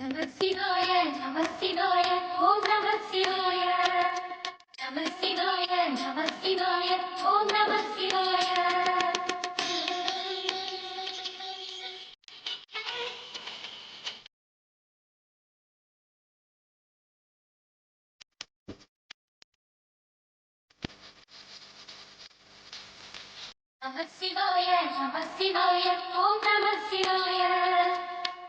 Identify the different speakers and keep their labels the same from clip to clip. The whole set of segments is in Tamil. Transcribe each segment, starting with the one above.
Speaker 1: நம சிவாய நம சிவாய ஓம் நம சிவாய நம சிவாய நம சிவாய ஓம் நம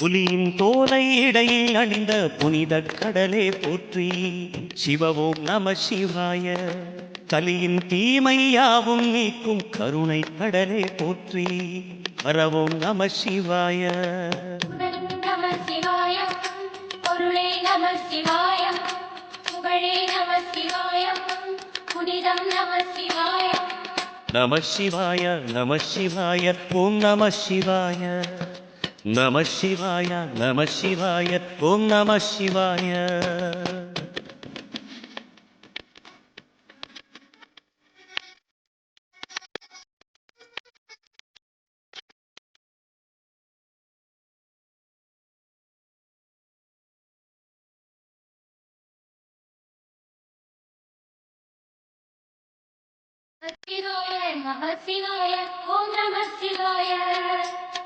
Speaker 2: புலியின் தோலை இடையில் அணிந்த புனித கடலே போற்றி. சிவவும் நம சிவாய. கலியின் தீமை யாவும் நீக்கும் கருணை கடலே போற்றி. வரவும் நம சிவாய.
Speaker 1: நம சிவாயம் பொருளே நம சிவாயம் புகழே நம புனிதம்
Speaker 2: சிவாய. சிவாய ஓம் நம சிவாய. நம சிவாய நம சிவாய. ஓம் நம சிவாய.
Speaker 1: Нама Шивая, Нама Шивая, Ом Нама Шивая. Shivaya, Namah Shivaya, Om Namah Shivaya.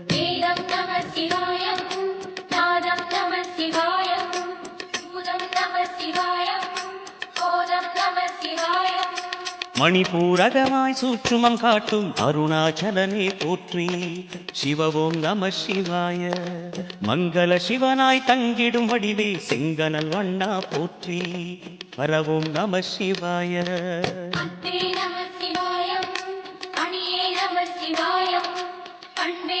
Speaker 2: மணிபூரகமாய் சூற்றுமம் காட்டும் அருணாச்சலனே போற்றி சிவவோம் நம சிவாய மங்கள சிவனாய் தங்கிடும் வடிவே செங்கனல் வண்ணா போற்றி வரவும் நம சிவாய
Speaker 1: அன்பே நம சிவாயம் அணியே நம சிவாயம் அன்பே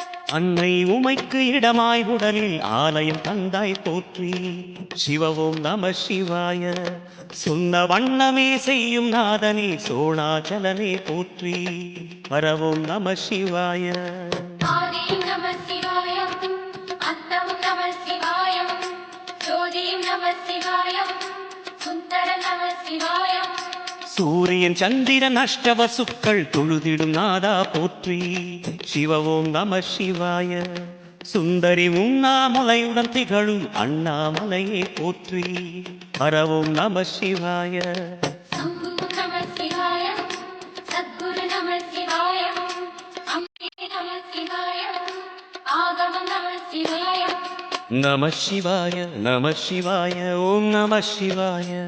Speaker 2: அன்னை உமைக்கு இடமாய் உடலில் ஆலயம் தந்தாய் போற்றி. சிவவும் நம சிவாய. சொன்ன வண்ணமே செய்யும் நாதனே சோழாச்சலனே போற்றி. வரவும் நம சிவாய.
Speaker 1: சிவாயம் சுந்தர நம சிவாயம்.
Speaker 2: சூரியன் சந்திரன் அஷ்டவசுக்கள் தொழுதிடும் நாதா போற்றி. சிவவோம் நம சிவாய. சுந்தரி உண்ணாமலையுடன் திகழும் அண்ணாமலையே போற்றி. பரவோம் நம சிவாய.
Speaker 1: நம
Speaker 2: சிவாய. நம சிவாய. ஓம் நம சிவாய.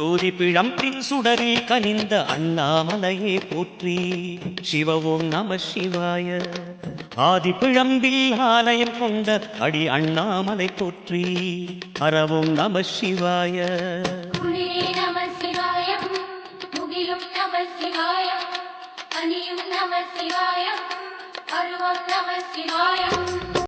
Speaker 1: சுதிரும் நம
Speaker 2: சுடரில் கனிந்த அண்ணாமலையே போற்றி. சிவவோம் நம சிவாய. ஆதி பிழம்பில் ஆலயம் கொண்ட அடி அண்ணாமலை போற்றி. அறவும் நம சிவாய.
Speaker 1: நம சிவாயம் முகிலும் நம சிவாயம் அணியும் நம சிவாயம் பருவம் நம சிவாயம்